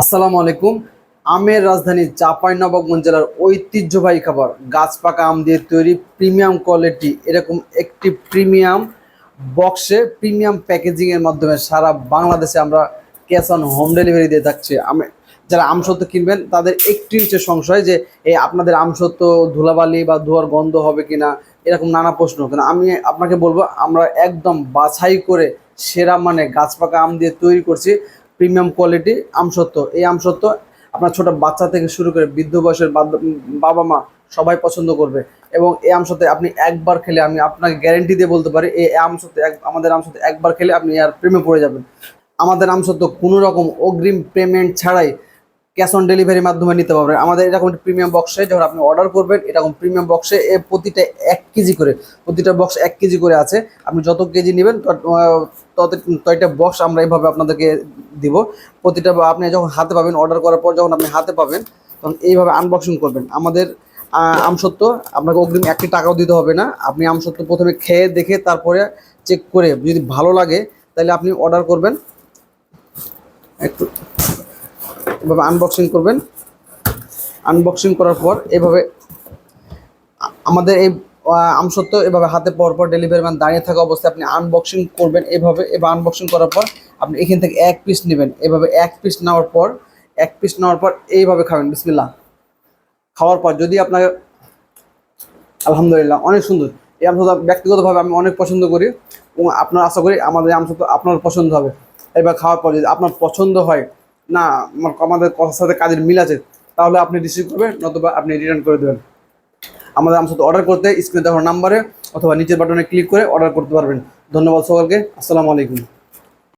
আসসালামু আলাইকুম। আমের রাজধানী চাঁপাইনবাবগঞ্জ জেলার ঐতিহ্যবাহী খাবার গাছ পাকা আম দিয়ে তৈরি প্রিমিয়াম কোয়ালিটি, এরকম একটি প্রিমিয়াম বক্সে প্রিমিয়াম প্যাকেজিংয়ের মাধ্যমে সারা বাংলাদেশে আমরা ক্যাশ অন হোম ডেলিভারি দিয়ে থাকছি। আমি যারা আমসত্ত্ব কিনবেন, তাদের একটি হচ্ছে সংশয় যে, এই আপনাদের আমসত্ত্ব ধুলাবালি বা ধোয়ার গন্ধ হবে কিনা, এরকম নানা প্রশ্ন। কিন্তু আমি আপনাকে বলব, আমরা একদম বাছাই করে সেরা মানে গাছ পাকা আম দিয়ে তৈরি করছি। প্রিমিয়াম কোয়ালিটি আমসত্ত্ব। এই আমসত্ত্ব আপনার ছোট বাচ্চা থেকে শুরু করে বৃদ্ধ বয়সের বাবা মা সবাই পছন্দ করবে। এবং এই আমসত্ত্ব আপনি একবার খেলে আমি আপনাকে গ্যারেন্টি দিয়ে বলতে পারি, এই আমসত্ত্ব এক আমাদের আমসত্ত্ব একবার খেলে আপনি আর প্রেমে পড়ে যাবেন। আমাদের আমসত্ত্ব কোনো রকম অগ্রিম পেমেন্ট ছাড়াই ক্যাশ অন ডেলিভারির মাধ্যমে নিতে পারবেন। আমাদের এরকম একটি প্রিমিয়াম বক্সে যখন আপনি অর্ডার করবেন, এরকম প্রিমিয়াম বক্সে এ প্রতিটা এক কেজি করে, প্রতিটা বক্স এক কেজি করে আছে। আপনি যত কেজি নেবেন, তত ততটা বক্স আমরা এইভাবে আপনাদেরকে দিব। প্রতিটা আপনি যখন হাতে পাবেন অর্ডার করার পর যখন আপনি হাতে পাবেন তখন এইভাবে আনবক্সিং করবেন। আমাদের আহ, আমসত্ত্ব আপনাকে অগ্রিম একটি টাকাও দিতে হবে না। আপনি আমসত্ত্ব প্রথমে খেয়ে দেখে তারপরে চেক করে যদি ভালো লাগে তাহলে আপনি অর্ডার করবেন। একটু এভাবে আনবক্সিং করবেন। আনবক্সিং করার পর এভাবে আমাদের এই আহ, আমসত্ত্ব এভাবে হাতে পর পর ডেলিভারি ম্যান দাঁড়িয়ে থাকা অবস্থায় আপনি আনবক্সিং করবেন। এভাবে এবার আনবক্সিং করার পর আপনি এখান থেকে এক পিস নেবেন। এভাবে এক পিস নেওয়ার পর, এক পিস নেওয়ার পর এইভাবে খাবেন, বিসমিল্লাহ। খাওয়ার পর যদি আপনাকে, আলহামদুলিল্লাহ, অনেক সুন্দর। এই আমসত্ত্ব ব্যক্তিগতভাবে আমি অনেক পছন্দ করি এবং আপনার আশা করি আমাদের আমসত্ত্ব আপনার পছন্দ হবে। এবার খাওয়ার পর যদি আপনার পছন্দ হয়, না আমাদের কথার সাথে কাজের মিল আছে, তাহলে আপনি রিসিভ করবেন নতুবা আপনি রিটার্ন করে দেবেন। আমাদের আমার সাথে অর্ডার করতে স্ক্রিনে দেওয়ার নাম্বারে অথবা নিচের বাটনে ক্লিক করে অর্ডার করতে পারবেন। ধন্যবাদ সকলকে, আসসালামু আলাইকুম।